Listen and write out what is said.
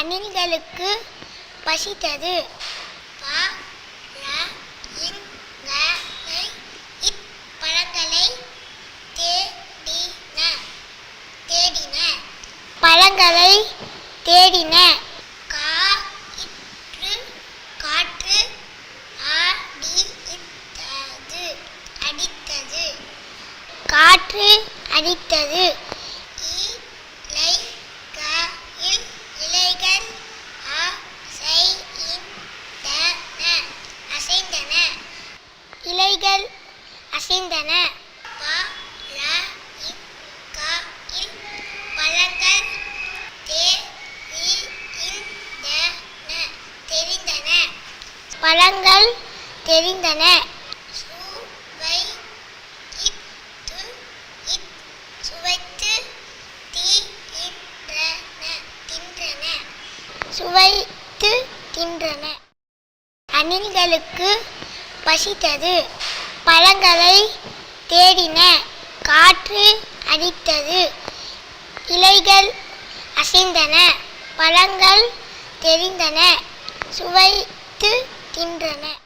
அணில்களுக்கு பசித்தது. ப ல இன் பழங்களை தேடின தேடின. பழங்களை தேடின. கா இற்று காற்று அடித்தது அடித்தது. காற்று அடித்தது இலை கையில் இலைகள் அசைந்தன அசைந்தன இலைகள் அசைந்தன. ப ல இன் க இல் பழங்கள் தெரிந்தன. தெரிந்தன பழங்கள் தெரிந்தன சுவை இத்து இத் சுவைத்து தின்றன தின்றன சுவைத்து தின்றன. அணில்களுக்கு பசித்தது. பழங்களை தேடின காற்று அடித்தது. இலைகள் அசைந்தன பழங்கள் தெரிந்தன சுவைத்து தின்றன.